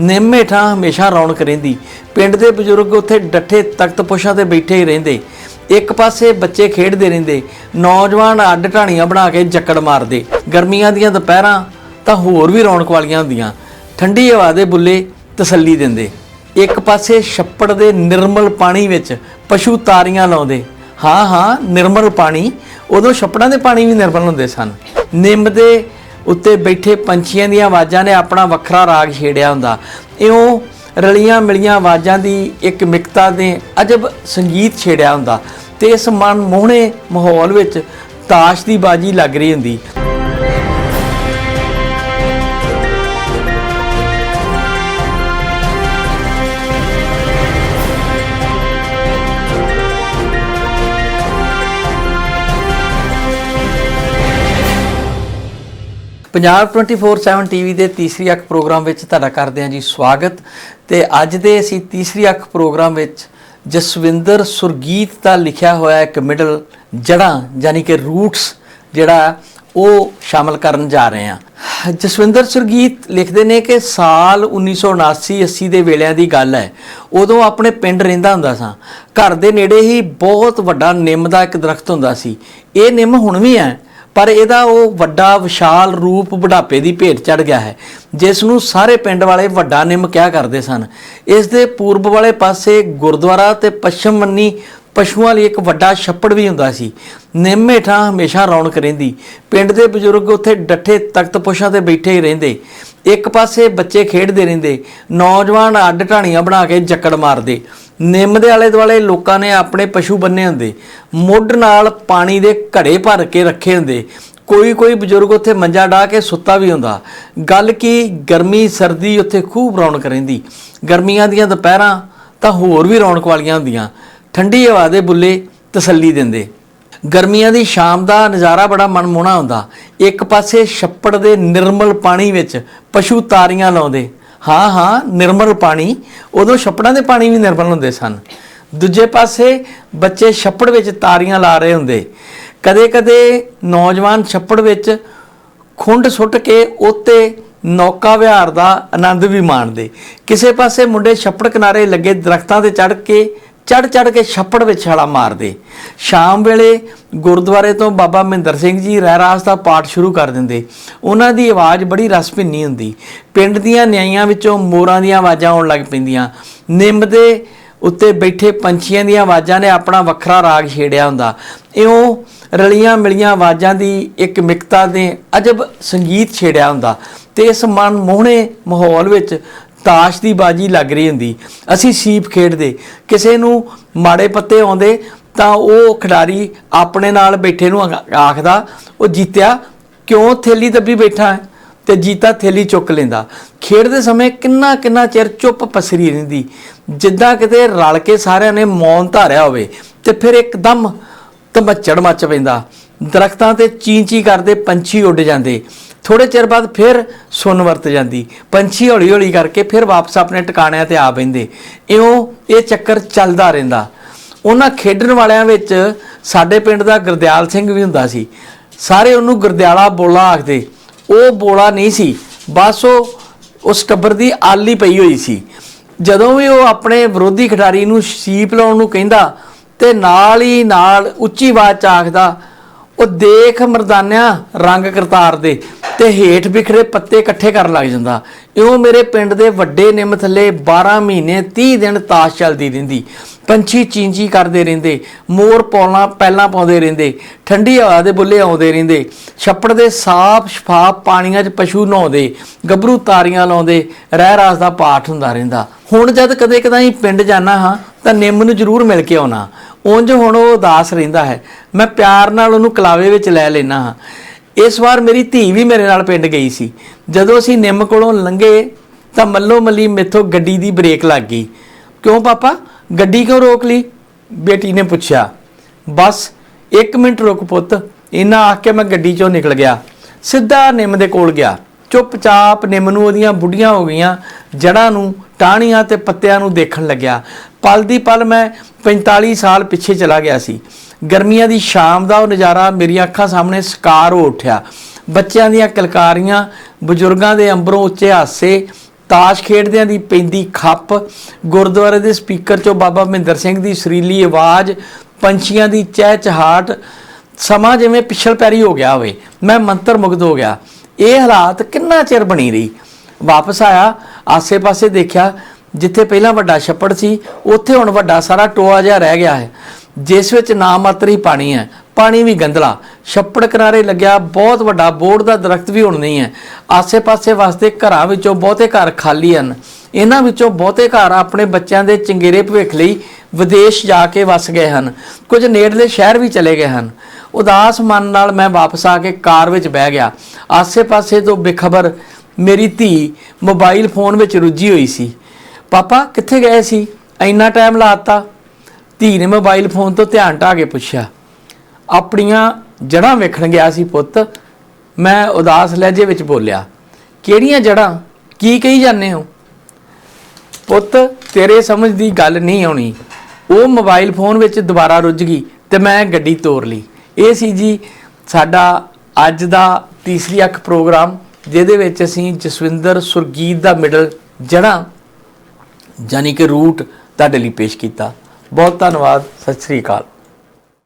ਨਿੰਮ ਹੇਠਾਂ ਹਮੇਸ਼ਾ ਰੌਣਕ ਰਹਿੰਦੀ। ਪਿੰਡ ਦੇ ਬਜ਼ੁਰਗ ਉੱਥੇ ਡੱਠੇ ਤਖਤ ਪੁਸ਼ਾਂ ਤੇ ਬੈਠੇ ਹੀ ਰਹਿੰਦੇ। ਇੱਕ ਪਾਸੇ ਬੱਚੇ ਖੇਡਦੇ ਰਹਿੰਦੇ। ਨੌਜਵਾਨ ਅੱਡ ਢਾਣੀਆਂ ਬਣਾ ਕੇ ਜੱਕੜ ਮਾਰਦੇ। ਗਰਮੀਆਂ ਦੀਆਂ ਦੁਪਹਿਰਾਂ ਤਾਂ ਹੋਰ ਵੀ ਰੌਣਕ ਵਾਲੀਆਂ ਹੁੰਦੀਆਂ। ਠੰਡੀ ਹਵਾ ਦੇ ਬੁੱਲੇ ਤਸੱਲੀ ਦਿੰਦੇ। ਇੱਕ ਪਾਸੇ ਛੱਪੜ ਦੇ ਨਿਰਮਲ ਪਾਣੀ ਵਿੱਚ ਪਸ਼ੂ ਤਾਰੀਆਂ ਲਾਉਂਦੇ। ਹਾਂ ਹਾਂ, ਨਿਰਮਲ ਪਾਣੀ। ਉਦੋਂ ਛੱਪੜਾਂ ਦੇ ਪਾਣੀ ਵੀ ਨਿਰਮਲ ਹੁੰਦੇ ਸਨ। ਨਿੰਮ ਦੇ ਉੱਤੇ ਬੈਠੇ ਪੰਛੀਆਂ ਦੀਆਂ ਆਵਾਜ਼ਾਂ ਨੇ ਆਪਣਾ ਵੱਖਰਾ ਰਾਗ ਛੇੜਿਆ ਹੁੰਦਾ। ਇਉਂ ਰਲੀਆਂ ਮਿਲੀਆਂ ਆਵਾਜ਼ਾਂ ਦੀ ਇੱਕ ਮਿਕਤਾ ਨੇ ਅਜਬ ਸੰਗੀਤ ਛੇੜਿਆ ਹੁੰਦਾ ਤੇ ਇਸ ਮਨ ਮੋਹਣੇ ਮਾਹੌਲ ਵਿੱਚ ਤਾਸ਼ ਦੀ ਬਾਜੀ ਲੱਗ ਰਹੀ ਹੁੰਦੀ। ਪੰਜਾਬ 24/7 ਟੀਵੀ ਦੇ ਤੀਸਰੀ ਅੱਖ ਪ੍ਰੋਗਰਾਮ ਵਿੱਚ ਤੁਹਾਡਾ ਕਰਦੇ ਹਾਂ ਜੀ ਸਵਾਗਤ। ਤੇ ਅੱਜ ਦੇ ਅਸੀਂ ਤੀਸਰੀ ਅੱਖ ਪ੍ਰੋਗਰਾਮ ਵਿੱਚ ਜਸਵਿੰਦਰ ਸੁਰਗੀਤ ਦਾ ਲਿਖਿਆ ਹੋਇਆ ਇੱਕ ਮਿਡਲ ਜੜਾਂ ਯਾਨੀ ਕਿ ਰੂਟਸ ਜਿਹੜਾ ਉਹ ਸ਼ਾਮਲ ਕਰਨ ਜਾ ਰਹੇ ਹਾਂ। ਜਸਵਿੰਦਰ ਸੁਰਗੀਤ ਲਿਖਦੇ ਨੇ ਕਿ ਸਾਲ 1979 80 ਦੇ ਵੇਲਿਆਂ ਦੀ ਗੱਲ ਹੈ। ਉਦੋਂ ਆਪਣੇ ਪਿੰਡ ਰਹਿੰਦਾ ਹੁੰਦਾ ਸਾਂ। ਘਰ ਦੇ ਨੇੜੇ ਹੀ ਬਹੁਤ ਵੱਡਾ ਨਿੰਮ ਦਾ ਇੱਕ ਦਰਖਤ ਹੁੰਦਾ ਸੀ। ਇਹ ਨਿੰਮ ਹੁਣ ਵੀ ਹੈ। ਪਰ ਇਹਦਾ ਉਹ ਵੱਡਾ ਵਿਸ਼ਾਲ ਰੂਪ ਬੁਢਾਪੇ ਦੀ ਭੇਟ ਚੜ ਗਿਆ ਹੈ, ਜਿਸ ਨੂੰ ਸਾਰੇ ਪਿੰਡ ਵਾਲੇ ਵੱਡਾ ਨਿੰਮ ਕਿਹਾ ਕਰਦੇ ਸਨ। ਇਸ ਦੇ ਪੂਰਬ ਵਾਲੇ ਪਾਸੇ ਗੁਰਦੁਆਰਾ ਤੇ ਪੱਛਮ ਮੰਨੀ ਪਸ਼ੂਆਂ ਲਈ ਇੱਕ ਵੱਡਾ ਛੱਪੜ ਵੀ ਹੁੰਦਾ ਸੀ। ਨਿੰਮ ਹੇਠਾਂ ਹਮੇਸ਼ਾ ਰੌਣਕ ਰਹਿੰਦੀ। ਪਿੰਡ ਦੇ ਬਜ਼ੁਰਗ ਉੱਥੇ ਡੱਠੇ ਤਖਤ ਪੁਸ਼ਾਂ ਤੇ ਬੈਠੇ ਹੀ ਰਹਿੰਦੇ। ਇੱਕ ਪਾਸੇ ਬੱਚੇ ਖੇਡਦੇ ਰਹਿੰਦੇ, ਨੌਜਵਾਨ ਅੱਡ ਢਾਣੀਆਂ ਬਣਾ ਕੇ ਜੱਕੜ ਮਾਰਦੇ। ਨਿੰਮ ਦੇ ਆਲੇ ਦੁਆਲੇ ਲੋਕਾਂ ਨੇ ਆਪਣੇ ਪਸ਼ੂ ਬੰਨੇ ਹੁੰਦੇ। ਮੁੱਢ ਨਾਲ ਪਾਣੀ ਦੇ ਘੜੇ ਭਰ ਕੇ ਰੱਖੇ ਹੁੰਦੇ। ਕੋਈ ਕੋਈ ਬਜ਼ੁਰਗ ਉੱਥੇ ਮੰਜਾ ਢਾ ਕੇ ਸੁੱਤਾ ਵੀ ਹੁੰਦਾ। ਗੱਲ ਕੀ ਗਰਮੀ, ਸਰਦੀ ਉੱਥੇ ਖੂਬ ਰੌਣਕ ਰਹਿੰਦੀ। ਗਰਮੀਆਂ ਦੀਆਂ ਦੁਪਹਿਰਾਂ ਤਾਂ ਹੋਰ ਵੀ ਰੌਣਕ ਵਾਲੀਆਂ ਹੁੰਦੀਆਂ। ਠੰਡੀ ਹਵਾ ਦੇ ਬੁੱਲੇ ਤਸੱਲੀ ਦਿੰਦੇ। ਗਰਮੀਆਂ ਦੀ ਸ਼ਾਮ ਦਾ ਨਜ਼ਾਰਾ ਬੜਾ ਮਨਮੋਹਣਾ ਹੁੰਦਾ। ਇੱਕ ਪਾਸੇ ਛੱਪੜ ਦੇ ਨਿਰਮਲ ਪਾਣੀ ਵਿੱਚ ਪਸ਼ੂ ਤਾਰੀਆਂ ਲਾਉਂਦੇ। ਹਾਂ ਹਾਂ, ਨਿਰਮਲ ਪਾਣੀ। ਉਦੋਂ ਛੱਪੜਾਂ ਦੇ ਪਾਣੀ ਵੀ ਨਿਰਮਲ ਹੁੰਦੇ ਸਨ। ਦੂਜੇ ਪਾਸੇ ਬੱਚੇ ਛੱਪੜ ਵਿੱਚ ਤਾਰੀਆਂ ਲਾ ਰਹੇ ਹੁੰਦੇ। ਕਦੇ-ਕਦੇ ਨੌਜਵਾਨ ਛੱਪੜ ਵਿੱਚ ਖੁੰਡ ਸੁੱਟ ਕੇ ਉੱਤੇ ਨੌਕਾ ਵਿਹਾਰ ਦਾ ਆਨੰਦ ਵੀ ਮਾਣਦੇ। ਕਿਸੇ ਪਾਸੇ ਮੁੰਡੇ ਛੱਪੜ ਕਿਨਾਰੇ ਲੱਗੇ ਦਰਖਤਾਂ ਤੇ ਚੜ੍ਹ ਕੇ ਚੜ ਚੜ ਕੇ ਛੱਪੜ ਵਿੱਚ ਛਾਲਾ ਮਾਰਦੇ। ਸ਼ਾਮ ਵੇਲੇ ਗੁਰਦੁਆਰੇ ਤੋਂ ਬਾਬਾ ਮਹਿੰਦਰ ਸਿੰਘ ਜੀ ਰਹਿਰਾਸ ਦਾ ਪਾਠ ਸ਼ੁਰੂ ਕਰ ਦਿੰਦੇ। ਉਹਨਾਂ ਦੀ ਆਵਾਜ਼ ਬੜੀ ਰਸਭਿੰਨੀ ਹੁੰਦੀ। ਪਿੰਡ ਦੀਆਂ ਨਿਆਈਆਂ ਵਿੱਚੋਂ ਮੋਰਾਂ ਦੀਆਂ ਆਵਾਜ਼ਾਂ ਆਉਣ ਲੱਗ ਪੈਂਦੀਆਂ। ਨਿੰਮ ਦੇ ਉੱਤੇ ਬੈਠੇ ਪੰਛੀਆਂ ਦੀਆਂ ਆਵਾਜ਼ਾਂ ਨੇ ਆਪਣਾ ਵੱਖਰਾ ਰਾਗ ਛੇੜਿਆ ਹੁੰਦਾ। ਇਉਂ ਰਲੀਆਂ ਮਿਲੀਆਂ ਆਵਾਜ਼ਾਂ ਦੀ ਇੱਕ ਮਿਕਤਾ ਨੇ ਅਜਬ ਸੰਗੀਤ ਛੇੜਿਆ ਹੁੰਦਾ। ਤੇ ਇਸ ਮਨ ਮੋਹਣੇ ਮਾਹੌਲ ਵਿੱਚ ਤਾਸ਼ ਦੀ ਬਾਜੀ ਲੱਗ ਰਹੀ ਹੁੰਦੀ। ਅਸੀਂ ਸੀਪ ਖੇਡਦੇ। ਕਿਸੇ ਨੂੰ ਮਾੜੇ ਪੱਤੇ ਆਉਂਦੇ ਤਾਂ ਉਹ ਖਿਡਾਰੀ ਆਪਣੇ ਨਾਲ ਬੈਠੇ ਨੂੰ ਆਖਦਾ, ਉਹ ਜੀਤਿਆ, ਕਿਉਂ ਥੇਲੀ ਦੱਬੀ ਬੈਠਾ ਹੈ? ਤੇ ਜੀਤਾ ਥੇਲੀ ਚੁੱਕ ਲੈਂਦਾ। ਖੇਡਦੇ ਸਮੇਂ ਕਿੰਨਾ ਕਿੰਨਾ ਚਿਰ ਚੁੱਪ ਪਸਰੀ ਰਹਿੰਦੀ। ਜਿੱਦਾਂ ਕਿਤੇ ਰਲ ਕੇ ਸਾਰਿਆਂ ਨੇ ਮੌਨ ਧਾਰਿਆ ਹੋਵੇ ਤੇ ਫਿਰ ਇੱਕਦਮ ਧਮੱਚੜ ਮੱਚ ਪੈਂਦਾ। ਦਰਖਤਾਂ ਤੇ ਚੀਂ ਚੀਂ ਕਰਦੇ ਪੰਛੀ ਉੱਡ ਜਾਂਦੇ। ਥੋੜੇ ਚਿਰ ਬਾਅਦ ਫਿਰ ਸੁੰਨ ਵਰਤ ਜਾਂਦੀ। ਪੰਛੀ ਹੌਲੀ ਹੌਲੀ ਕਰਕੇ ਫਿਰ ਵਾਪਸ ਆਪਣੇ ਟਿਕਾਣਿਆਂ ਤੇ ਆ ਬੈਂਦੇ ਇਉਂ ਇਹ ਚੱਕਰ ਚੱਲਦਾ ਰਹਿੰਦਾ। ਉਹਨਾਂ ਖੇਡਣ ਵਾਲਿਆਂ ਵਿੱਚ ਸਾਡੇ ਪਿੰਡ ਦਾ ਗੁਰਦਿਆਲ ਸਿੰਘ ਵੀ ਹੁੰਦਾ ਸੀ। ਸਾਰੇ ਉਹਨੂੰ ਗੁਰਦਿਆਲਾ ਬੋਲਾ ਆਖਦੇ। ਉਹ ਬੋਲਾ ਨਹੀਂ ਸੀ। ਬਸ ਉਹ, ਉਸ ਟੱਬਰ ਦੀ ਆਲੀ ਪਈ ਹੋਈ ਸੀ। ਜਦੋਂ ਵੀ ਉਹ ਆਪਣੇ ਵਿਰੋਧੀ ਖਿਡਾਰੀ ਨੂੰ ਸੀਪ ਲਾਉਣ ਨੂੰ ਕਹਿੰਦਾ ਤੇ ਨਾਲ ਹੀ ਨਾਲ ਉੱਚੀ ਆਵਾਜ਼ ਚ ਆਖਦਾ ਉਹ ਦੇਖ ਮਰਦਾਨਿਆ, ਰੰਗ ਕਰਤਾਰ ਦੇ, ਤੇ ਹੇਠ ਬਿਖਰੇ ਪੱਤੇ ਇਕੱਠੇ ਕਰਨ ਲੱਗ ਜਾਂਦਾ। ਇਉਂ ਮੇਰੇ ਪਿੰਡ ਦੇ ਵੱਡੇ ਨਿੰਮ ਥੱਲੇ 12 ਮਹੀਨੇ 30 ਦਿਨ ਤਾਸ਼ ਚੱਲਦੀ ਰਹਿੰਦੀ। ਪੰਛੀ ਚੀਂਚੀ ਕਰਦੇ ਰਹਿੰਦੇ, ਮੋਰ ਪੌਲਾਂ ਪਹਿਲਾਂ ਪਾਉਂਦੇ ਰਹਿੰਦੇ, ਠੰਡੀ ਹਵਾ ਦੇ ਬੁੱਲੇ ਆਉਂਦੇ ਰਹਿੰਦੇ। ਛੱਪੜ ਦੇ ਸਾਫ਼ ਸ਼ਫਾਫ ਪਾਣੀਆਂ 'ਚ ਪਸ਼ੂ ਨਹਾਉਂਦੇ, ਗੱਭਰੂ ਤਾਰੀਆਂ ਲਾਉਂਦੇ ਰਹਿ ਰਾਸ ਦਾ ਪਾਠ ਹੁੰਦਾ ਰਹਿੰਦਾ। ਹੁਣ ਜਦ ਕਦੇ ਕਦਾਈ ਪਿੰਡ ਜਾਣਾ ਹਾਂ, ਤਾਂ ਨਿੰਮ ਨੂੰ ਜ਼ਰੂਰ ਮਿਲ ਕੇ ਆਉਣਾ। ਉਂਝ ਹੁਣ ਉਹ ਉਦਾਸ ਰਹਿੰਦਾ ਹੈ। ਮੈਂ ਪਿਆਰ ਨਾਲ ਉਹਨੂੰ ਕਲਾਵੇ ਵਿੱਚ ਲੈ ਲੈਣਾ ਹਾਂ। ਇਸ ਵਾਰ ਮੇਰੀ ਧੀ ਵੀ ਮੇਰੇ ਨਾਲ ਪਿੰਡ ਗਈ ਸੀ। ਜਦੋਂ ਅਸੀਂ ਨਿੰਮ ਕੋਲੋਂ ਲੰਘੇ ਤਾਂ ਮੱਲੋ ਮੱਲੀ ਮੇਥੋਂ ਗੱਡੀ ਦੀ ਬ੍ਰੇਕ ਲੱਗ ਗਈ। ਕਿਉਂ ਪਾਪਾ? ਗੱਡੀ ਕਿਉਂ ਰੋਕ ਲਈ? ਬੇਟੀ ਨੇ ਪੁੱਛਿਆ। ਬਸ 1 ਮਿੰਟ ਰੁਕ ਪੁੱਤ। ਇਹਨਾਂ ਆਖ ਕੇ ਮੈਂ ਗੱਡੀ ਚੋਂ ਨਿਕਲ ਗਿਆ। ਸਿੱਧਾ ਨਿੰਮ ਦੇ ਕੋਲ ਗਿਆ। ਚੁੱਪਚਾਪ ਨਿੰਮ ਨੂੰ ਉਹਦੀਆਂ ਬੁੱਢੀਆਂ ਹੋ ਗਈਆਂ ਜੜਾਂ ਨੂੰ, ਟਾਹਣੀਆਂ ਤੇ ਪੱਤਿਆਂ ਨੂੰ ਦੇਖਣ ਲੱਗਿਆ। ਪਲ ਦੀ ਪਲ ਮੈਂ 45 ਸਾਲ ਪਿੱਛੇ ਚਲਾ ਗਿਆ ਸੀ। ਗਰਮੀਆਂ ਦੀ ਸ਼ਾਮ ਦਾ ਉਹ ਨਜ਼ਾਰਾ ਮੇਰੀਆਂ ਅੱਖਾਂ ਸਾਹਮਣੇ ਸਕਾਰ ਹੋ ਉੱਠਿਆ। ਬੱਚਿਆਂ ਦੀਆਂ ਕਲਕਾਰੀਆਂ, ਬਜ਼ੁਰਗਾਂ ਦੇ ਅੰਬਰੋਂ ਉੱਚੇ ਹਾਸੇ, ਤਾਸ਼ ਖੇਡਦਿਆਂ ਦੀ ਪੈਂਦੀ ਖੱਪ, ਗੁਰਦੁਆਰੇ ਦੇ ਸਪੀਕਰ ਚੋਂ ਬਾਬਾ ਮਹਿੰਦਰ ਸਿੰਘ ਦੀ ਸੁਰੀਲੀ ਆਵਾਜ਼, ਪੰਛੀਆਂ ਦੀ ਚਹਿਚਹਾਟ ਸਮਾਂ ਜਿਵੇਂ ਪਿਛਲ ਪੈਰੀ ਹੋ ਗਿਆ ਹੋਵੇ, ਮੈਂ ਮੰਤਰ ਮੁਗਧ ਹੋ ਗਿਆ। ਇਹ ਹਾਲਾਤ ਕਿੰਨਾ ਚਿਰ ਬਣੀ ਰਹੀ? ਵਾਪਸ ਆਇਆ, ਆਸੇ-ਪਾਸੇ ਦੇਖਿਆ ਜਿੱਥੇ ਪਹਿਲਾਂ ਵੱਡਾ ਛੱਪੜ ਸੀ, ਉੱਥੇ ਹੁਣ ਵੱਡਾ ਸਾਰਾ ਟੋਆ ਜਿਹਾ ਰਹਿ ਗਿਆ ਹੈ। ਜਿਸ ਵਿੱਚ ਨਾ ਮਾਤਰ ਹੀ ਪਾਣੀ ਹੈ। ਪਾਣੀ ਵੀ ਗੰਦਲਾ ਛੱਪੜ ਕਿਨਾਰੇ ਲੱਗਿਆ ਬਹੁਤ ਵੱਡਾ ਬੋਰਡ ਦਾ ਦਰਖਤ ਵੀ ਹੁਣ ਨਹੀਂ ਹੈ। ਆਸੇ-ਪਾਸੇ ਵਾਸਤੇ ਘਰਾਂ ਵਿੱਚੋਂ ਬਹੁਤੇ ਘਰ ਖਾਲੀ ਹਨ। ਇਹਨਾਂ ਵਿੱਚੋਂ ਬਹੁਤੇ ਘਰ ਆਪਣੇ ਬੱਚਿਆਂ ਦੇ ਚੰਗੇਰੇ ਭਵਿੱਖ ਲਈ ਵਿਦੇਸ਼ ਜਾ ਕੇ ਵਸ ਗਏ ਹਨ। ਕੁਝ ਨੇੜਲੇ ਸ਼ਹਿਰ ਵੀ ਚਲੇ ਗਏ ਹਨ। ਉਦਾਸ ਮਨ ਨਾਲ ਮੈਂ ਵਾਪਸ ਆ ਕੇ ਕਾਰ ਵਿੱਚ ਬਹਿ ਗਿਆ। ਆਸੇ-ਪਾਸੇ ਤੋਂ ਬੇਖਬਰ ਮੇਰੀ ਧੀ ਮੋਬਾਈਲ ਫੋਨ ਵਿੱਚ ਰੁੱਝੀ ਹੋਈ ਸੀ। ਪਾਪਾ, ਕਿੱਥੇ ਗਏ ਸੀ? ਇੰਨਾ ਟਾਈਮ ਲਾਤਾ। ਧੀ ਨੇ ਮੋਬਾਈਲ ਫੋਨ ਤੋਂ ਧਿਆਨ ਢਾ ਕੇ ਪੁੱਛਿਆ, ਆਪਣੀਆਂ ਜੜ੍ਹਾਂ ਵੇਖਣ ਗਿਆ ਸੀ ਪੁੱਤ? ਮੈਂ ਉਦਾਸ ਲਹਿਜੇ ਵਿੱਚ ਬੋਲਿਆ, ਕਿਹੜੀਆਂ ਜੜ੍ਹਾਂ? ਕੀ ਕਹੀ ਜਾਂਦੇ ਹੋ? ਪੁੱਤ, ਤੇਰੇ ਸਮਝ ਦੀ ਗੱਲ ਨਹੀਂ ਆਉਣੀ। ਉਹ ਮੋਬਾਈਲ ਫੋਨ ਵਿੱਚ ਦੁਬਾਰਾ ਰੁੱਝ ਗਈ ਤੇ ਮੈਂ ਗੱਡੀ ਤੋਰ ਲਈ। ਇਹ ਸੀ ਜੀ ਸਾਡਾ ਅੱਜ ਦਾ ਤੀਸਰੀ ਅੱਖ ਪ੍ਰੋਗਰਾਮ ਜਿਹਦੇ ਵਿੱਚ ਅਸੀਂ ਜਸਵਿੰਦਰ, ਸੁਰਗੀਤ ਦਾ ਮਿਡਲ ਜੜ੍ਹਾਂ ਯਾਨੀ ਕਿ ਰੂਟ ਤੁਹਾਡੇ ਲਈ ਪੇਸ਼ ਕੀਤਾ। ਬਹੁਤ ਧੰਨਵਾਦ ਸਤਿ ਸ੍ਰੀ ਅਕਾਲ।